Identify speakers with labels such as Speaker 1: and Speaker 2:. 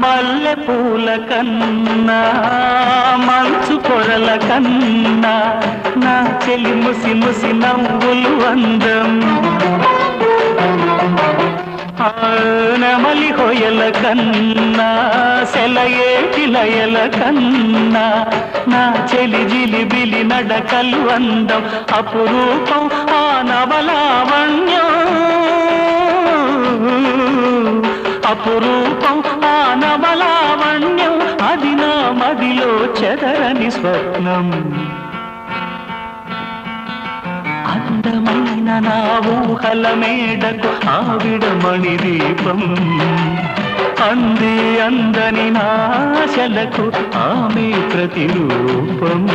Speaker 1: మల్లె పూల కన్నా మంచు పొరల కన్నా నా చెలి ముసి ముసి నవ్వులు అందం. నమలి హొయల కన్నా సెలయేటి లయల కన్నా నా చెలి జిలి బిలి నడకలు అందం. అపురూపం ఆన అపురూపం ఆ నవలావణ్యం అది నా మదిలో చెదరని స్వప్నం. అందమైన నా ఊహల మేడకు ఆవిడ దీపం. అంది అందని నాశలకు ఆమె ప్రతిరూపం.